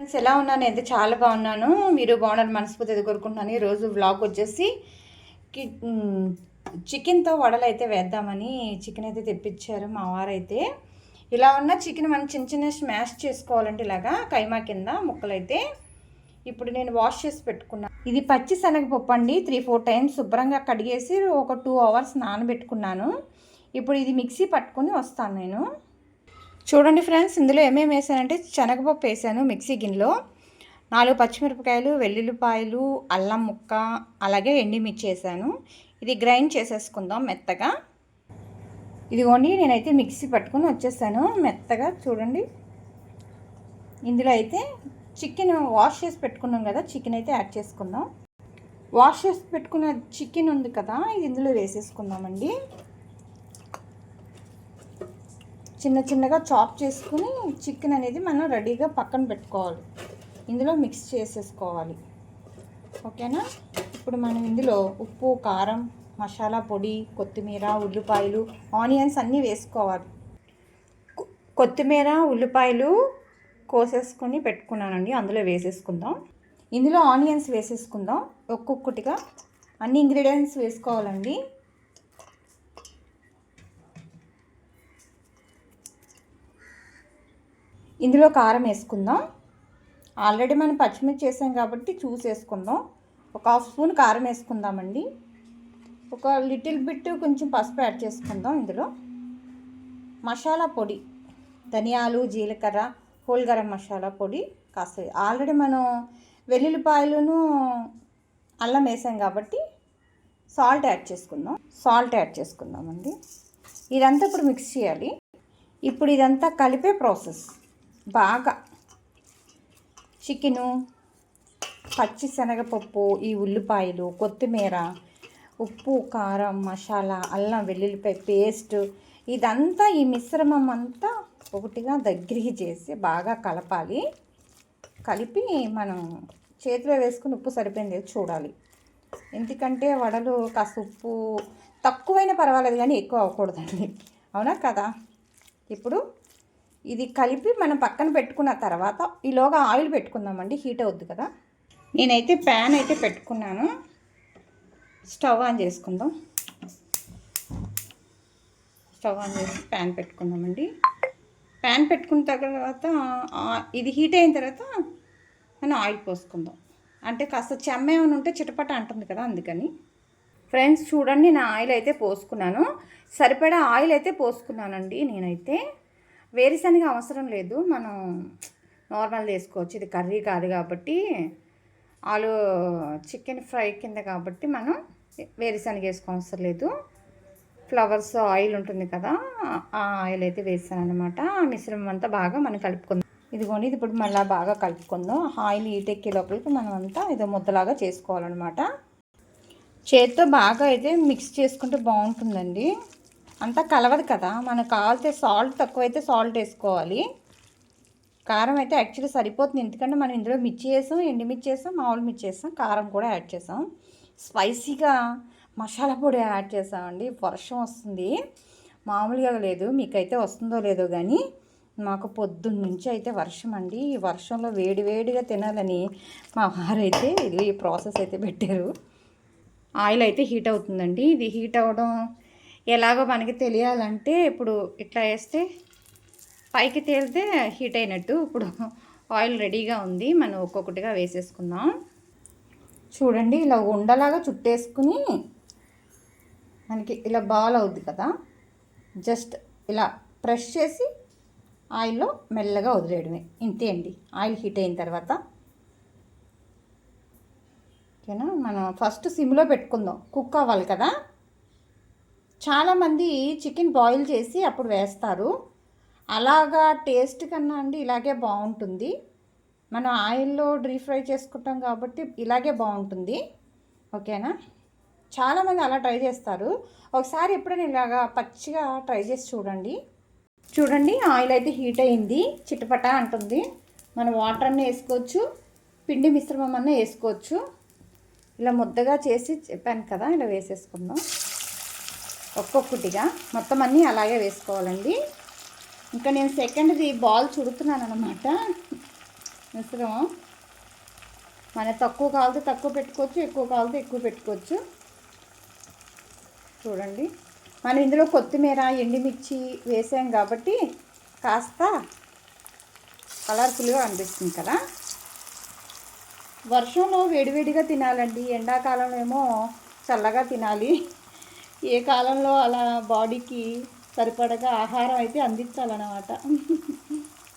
Friends ఎలా ఉన్నాను? అయితే చాలా బాగున్నాను. మీరు బాగున్నారు మనస్ఫూర్తి కోరుకుంటున్నాను. ఈరోజు వ్లాగ్ వచ్చేసి కి చికెన్తో వడలు అయితే వేద్దామని చికెన్ అయితే తెప్పించారు మా వారైతే. ఇలా ఉన్న చికెన్ మనం చిన్న చిన్న స్మాష్ చేసుకోవాలంటే ఇలాగా కైమా కింద ముక్కలైతే ఇప్పుడు నేను వాష్ చేసి పెట్టుకున్నాను ఇది పచ్చి శనగపప్పు అండి. త్రీ ఫోర్ టైమ్స్ శుభ్రంగా కడిగేసి ఒక టూ అవర్స్ నానబెట్టుకున్నాను. ఇప్పుడు ఇది మిక్సీ పట్టుకొని వస్తాను నేను. చూడండి ఫ్రెండ్స్ ఇందులో ఏమేమి వేసానంటే శనగపప్పు వేసాను మిక్సీ గిన్నెలో. నాలుగు పచ్చిమిరపకాయలు వెల్లుల్లిపాయలు అల్లం ముక్క అలాగే ఎండిమిర్చి వేసాను. ఇది గ్రైండ్ చేసేసుకుందాం మెత్తగా. ఇదిగోండి నేనైతే మిక్సీ పట్టుకొని వచ్చేసాను మెత్తగా చూడండి. ఇందులో అయితే చికెన్ వాష్ చేసి పెట్టుకున్నాం కదా చికెన్ అయితే యాడ్ చేసుకుందాం. వాష్ చేసి పెట్టుకున్న చికెన్ ఉంది కదా ఇది ఇందులో వేసేసుకుందామండి. చిన్న చిన్నగా చాప్ చేసుకుని చికెన్ అనేది మనం రెడీగా పక్కన పెట్టుకోవాలి. ఇందులో మిక్స్ చేసేసుకోవాలి. ఓకేనా? ఇప్పుడు మనం ఇందులో ఉప్పు కారం మసాలా పొడి కొత్తిమీర ఉల్లిపాయలు ఆనియన్స్ అన్నీ వేసుకోవాలి. కొత్తిమీర ఉల్లిపాయలు కోసేసుకొని పెట్టుకున్నానండి. అందులో వేసేసుకుందాం. ఇందులో ఆనియన్స్ వేసేసుకుందాం. ఒక్కొక్కటిగా అన్ని ఇంగ్రీడియంట్స్ వేసుకోవాలండి. ఇందులో కారం వేసుకుందాం. ఆల్రెడీ మనం పచ్చిమిర్చి చేసాం కాబట్టి చూసి వేసుకుందాం ఒక హాఫ్ స్పూన్ కారం వేసుకుందామండి. ఒక లిటిల్ బిట్ కొంచెం పసుపు యాడ్ చేసుకుందాం ఇందులో. మసాలా పొడి ధనియాలు జీలకర్ర హోల్ గరం మసాలా పొడి కాస్త ఆల్రెడీ మనం వెల్లుల్లిపాయలను అల్లం వేసాం కాబట్టి సాల్ట్ యాడ్ చేసుకుందాం. సాల్ట్ యాడ్ చేసుకుందామండి. ఇదంతా ఇప్పుడు మిక్స్ చేయాలి. ఇప్పుడు ఇదంతా కలిపే ప్రాసెస్. బాగా చికెను పచ్చి శనగపప్పు ఈ ఉల్లిపాయలు కొత్తిమీర ఉప్పు కారం మసాలా అల్లం వెల్లుల్లిపాయ పేస్ట్ ఇదంతా ఈ మిశ్రమం అంతా ఒకటిగా దగ్గరికి చేసి బాగా కలపాలి. కలిపి మనం చేతిలో వేసుకుని ఉప్పు సరిపోయింది చూడాలి. ఎందుకంటే వడలు కాస్త ఉప్పు తక్కువైనా పర్వాలేదు కానీ ఎక్కువ అవ్వకూడదండి. అవునా కదా? ఇప్పుడు ఇది కలిపి మనం పక్కన పెట్టుకున్న తర్వాత ఈలోగా ఆయిల్ పెట్టుకుందామండి హీట్ అవుద్ది కదా. నేనైతే ప్యాన్ అయితే పెట్టుకున్నాను. స్టవ్ ఆన్ చేసుకుందాం. స్టవ్ ఆన్ చేసి ప్యాన్ పెట్టుకుందామండి. ప్యాన్ పెట్టుకున్న తర్వాత ఇది హీట్ అయిన తర్వాత మనం ఆయిల్ పోసుకుందాం. అంటే కాస్త చెమ్మ ఏమైనా ఉంటే చిటపట అంటుంది కదా అందుకని. ఫ్రెండ్స్ చూడండి నేను ఆయిల్ అయితే పోసుకున్నాను. సరిపడా ఆయిల్ అయితే పోసుకున్నానండి నేనైతే. వేరుశనగ అవసరం లేదు. మనం నార్మల్ వేసుకోవచ్చు. ఇది కర్రీ కాదు కాబట్టి ఆలు చికెన్ ఫ్రై కింద కాబట్టి మనం వేరుశనగ వేసుకో అవసరం లేదు. ఫ్లవర్స్ ఆయిల్ ఉంటుంది కదా ఆ ఆయిల్ అయితే వేసాను అనమాట ఆ మిశ్రమం అంతా బాగా మనం కలుపుకుందాం. ఇదిగోండి ఇది ఇప్పుడు మళ్ళీ బాగా కలుపుకుందాం. ఆయిల్ ఈటెక్కే లోపలికి మనం అంతా ఏదో ముద్దలాగా చేసుకోవాలన్నమాట. చేతితో బాగా అయితే మిక్స్ చేసుకుంటే బాగుంటుందండి. అంతా కలవదు కదా. మనకు కావాల్సే సాల్ట్ తక్కువైతే సాల్ట్ వేసుకోవాలి. కారం అయితే యాక్చువల్లీ సరిపోతుంది. ఎందుకంటే మనం ఇందులో మిర్చి వేసాం ఎండుమిర్చి వేసాం మామూలు మిర్చి వేసాం కారం కూడా యాడ్ చేసాం. స్పైసీగా మసాలా పొడి యాడ్ చేసామండి. వర్షం వస్తుంది. మామూలుగా లేదు. మీకైతే వస్తుందో లేదో కానీ మాకు పొద్దున్న నుంచి అయితే వర్షం అండి. ఈ వర్షంలో వేడి వేడిగా తినాలని మా వారైతే ఇది ప్రాసెస్ అయితే పెట్టారు. ఆయిల్ అయితే హీట్ అవుతుందండి. ఇది హీట్ అవ్వడం ఎలాగో మనకి తెలియాలంటే ఇప్పుడు ఇట్లా వేస్తే పైకి తేలితే హీట్ అయినట్టు. ఇప్పుడు ఆయిల్ రెడీగా ఉంది. మనం ఒక్కొక్కటిగా వేసేసుకుందాం. చూడండి ఇలా ఉండలాగా చుట్టేసుకుని మనకి ఇలా బాల్ అవుద్ది కదా. జస్ట్ ఇలా ప్రెస్ చేసి ఆయిల్లో మెల్లగా వదిలేయడమే. ఇంతే అండి. ఆయిల్ హీట్ అయిన తర్వాత. ఓకేనా? మనం ఫస్ట్ సిమ్లో పెట్టుకుందాం. కుక్ అవ్వాలి కదా. చాలామంది చికెన్ బాయిల్ చేసి అప్పుడు వేస్తారు. అలాగా టేస్ట్ కన్నా అండి ఇలాగే బాగుంటుంది. మనం ఆయిల్లో డీప్ ఫ్రై చేసుకుంటాం కాబట్టి ఇలాగే బాగుంటుంది. ఓకేనా? చాలామంది అలా ట్రై చేస్తారు. ఒకసారి ఎప్పుడైనా ఇలాగా పచ్చిగా ట్రై చేసి చూడండి. చూడండి ఆయిల్ అయితే హీట్ అయింది. చిటపట అంటుంది. మనం వాటర్ అన్నీ వేసుకోవచ్చు పిండి మిశ్రమం అన్నీ వేసుకోవచ్చు. ఇలా ముద్దగా చేసి చెప్పాను కదా ఇలా వేసేసుకుందాం. ఒక్కొక్కటిగా మొత్తం అన్నీ అలాగే వేసుకోవాలండి. ఇంకా నేను సెకండ్ది బాల్ చుడుతున్నాను అనమాట మిశ్రమం. మన తక్కువ కావాలితే తక్కువ పెట్టుకోవచ్చు ఎక్కువ కావాలితే ఎక్కువ పెట్టుకోవచ్చు. చూడండి. మనం ఇందులో కొత్తిమీర ఎండుమిర్చి వేసాం కాబట్టి కాస్త కలర్ఫుల్గా అనిపిస్తుంది కదా. వర్షంలో వేడివేడిగా తినాలండి. ఎండాకాలంలో ఏమో చల్లగా తినాలి. ఏ కాలంలో అలా బాడీకి సరిపడగా ఆహారం అయితే అందించాలన్నమాట.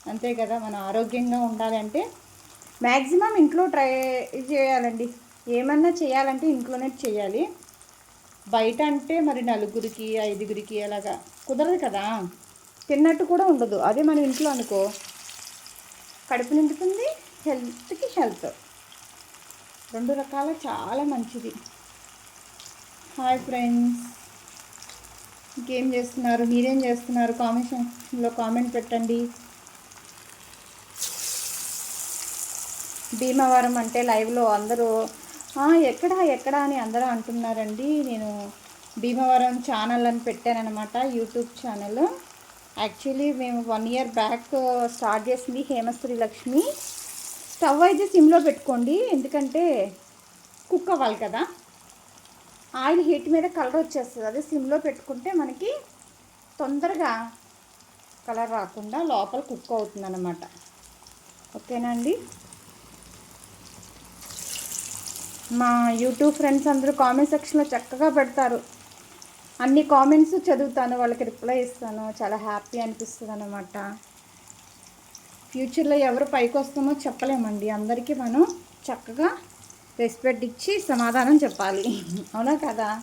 అంతే కదా మనం ఆరోగ్యంగా ఉండాలంటే మ్యాక్సిమం ఇంట్లో ట్రై చేయాలండి. ఏమన్నా చేయాలంటే ఇంట్లోనే చేయాలి. బయట అంటే మరి నలుగురికి ఐదుగురికి అలాగా కుదరదు కదా. తిన్నట్టు కూడా ఉండదు. అదే మనం ఇంట్లో అనుకో. కడుపు నిండుతుంది హెల్త్కి హెల్త్. రెండు రకాల చాలా మంచిది. హాయ్ ఫ్రెండ్స్ ఇంకేం చేస్తున్నారు? మీరేం చేస్తున్నారు? కామెంట్స్లో కామెంట్ పెట్టండి. భీమవరం అంటే లైవ్లో అందరూ ఎక్కడ ఎక్కడ అని అందరూ అంటున్నారండి. నేను భీమవరం ఛానల్ అని పెట్టానమాట యూట్యూబ్ ఛానల్ యాక్చువల్లీ మేము వన్ ఇయర్ బ్యాక్ స్టార్ట్ చేసింది హేమశ్రీ లక్ష్మి. స్టవ్ అయితే సిమ్లో పెట్టుకోండి. ఎందుకంటే కుక్ అవ్వాలి కదా. ఆయిల్ హీట్ మీద కలర్ వచ్చేస్తుంది. అదే సిమ్లో పెట్టుకుంటే మనకి తొందరగా కలర్ రాకుండా లోపల కుక్ అవుతుంది అన్నమాట ఓకేనా అండి? మా యూట్యూబ్ ఫ్రెండ్స్ అందరూ కామెంట్ సెక్షన్లో చక్కగా పెడతారు. అన్ని కామెంట్స్ చదువుతాను వాళ్ళకి రిప్లై ఇస్తాను. చాలా హ్యాపీ అనిపిస్తుంది అనమాట ఫ్యూచర్లో ఎవరు పైకి వస్తామో చెప్పలేమండి. అందరికీ మనం చక్కగా రెస్పెక్ట్ ఇచ్చి సమాధానం చెప్పాలి. అవునా కదా?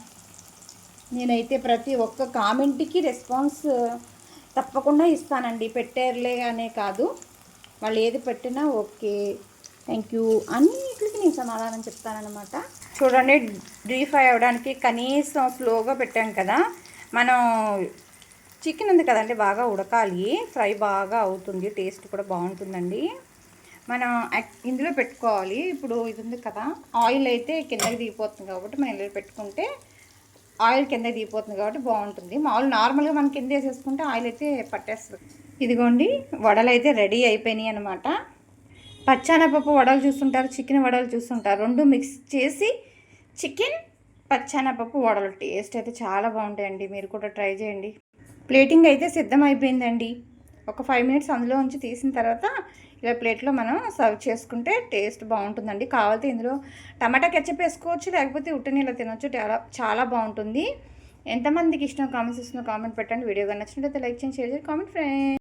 నేనైతే ప్రతి ఒక్క కామెంట్కి రెస్పాన్స్ తప్పకుండా ఇస్తానండి. పెట్టారులే అనే కాదు. వాళ్ళు ఏది పెట్టినా ఓకే. Thank you. అన్నిటికి నేను సమాధానం చెప్తానమాట చూడండి డీ ఫ్రై అవ్వడానికి కనీసం స్లోగా పెట్టాం కదా. మనం చికెన్ ఉంది కదండి బాగా ఉడకాలి. ఫ్రై బాగా అవుతుంది. టేస్ట్ కూడా బాగుంటుందండి. మనం ఇందులో పెట్టుకోవాలి. ఇప్పుడు ఇది ఉంది కదా ఆయిల్ అయితే కిందకి దిగిపోతుంది కాబట్టి మనం ఇందులో పెట్టుకుంటే ఆయిల్ కింద దిగిపోతుంది కాబట్టి బాగుంటుంది. మామూలు నార్మల్గా మనం కింద వేసేసుకుంటే ఆయిల్ అయితే పట్టేస్తుంది. ఇదిగోండి వడలు అయితే రెడీ అయిపోయినాయి అనమాట పచ్చానపప్పు వడలు చూస్తుంటారు చికెన్ వడలు చూస్తుంటారు. రెండు మిక్స్ చేసి చికెన్ పచ్చానపప్పు వడలు. టేస్ట్ అయితే చాలా బాగుంటాయండి. మీరు కూడా ట్రై చేయండి. ప్లేటింగ్ అయితే సిద్ధం అయిపోయిందండి ఒక ఫైవ్ మినిట్స్ అందులో ఉంచి తీసిన తర్వాత ఇలా ప్లేట్లో మనం సర్వ్ చేసుకుంటే టేస్ట్ బాగుంటుందండి. కావాలంటే ఇందులో టమాటా కెచ్చప్ వేసుకోవచ్చు లేకపోతే ఉట్టని ఇలా తినొచ్చు. చాలా చాలా బాగుంటుంది. ఎంతమందికి ఇష్టం కామెంట్స్ ఇస్తున్న కామెంట్ పెట్టండి. వీడియో కానీ నచ్చినట్లయితే లైక్ చేయండి షేర్ చేయండి. Comment friend